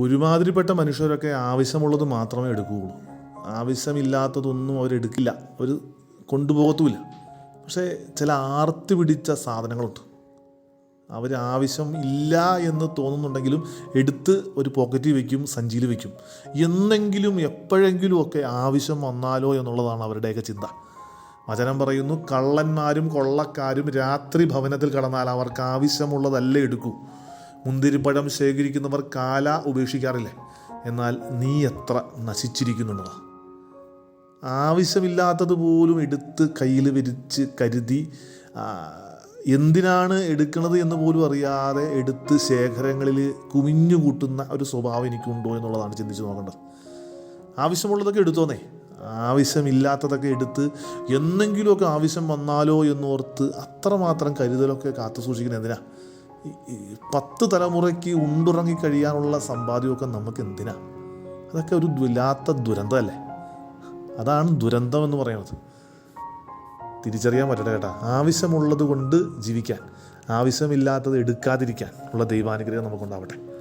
ഒരുമാതിരിപ്പെട്ട മനുഷ്യരൊക്കെ ആവശ്യമുള്ളത് മാത്രമേ എടുക്കുകയുള്ളൂ. ആവശ്യമില്ലാത്തതൊന്നും അവരെടുക്കില്ല അവർ കൊണ്ടുപോകത്തുമില്ല. പക്ഷേ ചില ആർത്തി പിടിച്ച സാധനങ്ങളുണ്ട്. അവർ ആവശ്യം ഇല്ല എന്ന് തോന്നുന്നുണ്ടെങ്കിലും എടുത്ത് ഒരു പോക്കറ്റിൽ വയ്ക്കും സഞ്ചിയിൽ വയ്ക്കും എന്നെങ്കിലും എപ്പോഴെങ്കിലും ഒക്കെ ആവശ്യം വന്നാലോ എന്നുള്ളതാണ് അവരുടെയൊക്കെ ചിന്ത. വചനം പറയുന്നു കള്ളന്മാരും കൊള്ളക്കാരും രാത്രി ഭവനത്തിൽ കടന്നാൽ അവർക്ക് ആവശ്യമുള്ളതല്ലേ എടുക്കൂ. മുന്തിരിപ്പഴം ശേഖരിക്കുന്നവർ കാല ഉപേക്ഷിക്കാറില്ലേ? എന്നാൽ നീ എത്ര നശിച്ചിരിക്കുന്നുണ്ടോ? ആവശ്യമില്ലാത്തതുപോലും എടുത്ത് കയ്യിൽ വിരിച്ച് കരുതി എന്തിനാണ് എടുക്കുന്നത് എന്ന് പോലും അറിയാതെ എടുത്ത് ശേഖരങ്ങളിൽ കുമിഞ്ഞുകൂട്ടുന്ന ഒരു സ്വഭാവം എനിക്കുണ്ടോ എന്നുള്ളതാണ് ചിന്തിച്ച് നോക്കേണ്ടത്. ആവശ്യമുള്ളതൊക്കെ എടുത്തോന്നേ. ആവശ്യമില്ലാത്തതൊക്കെ എടുത്ത് എന്തെങ്കിലുമൊക്കെ ആവശ്യം വന്നാലോ എന്നോർത്ത് അത്രമാത്രം കരുതലൊക്കെ കാത്തു സൂക്ഷിക്കുന്നത് എന്തിനാ? പത്ത് തലമുറയ്ക്ക് ഉണ്ടുറങ്ങി കഴിയാനുള്ള സമ്പാദ്യമൊക്കെ നമുക്ക് എന്തിനാ അതൊക്കെ ഒരു ദ്വിലാത്ത ദുരന്തമല്ലേ? അതാണ് ദുരന്തം എന്ന് പറയുന്നത്. തിരിച്ചറിയാൻ പറ്റട്ടെ കേട്ടാ. ആവശ്യമുള്ളത് കൊണ്ട് ജീവിക്കാൻ. ആവശ്യമില്ലാത്തത് എടുക്കാതിരിക്കാൻ ഉള്ള ദൈവാനുഗ്രഹം നമുക്കുണ്ടാവട്ടെ.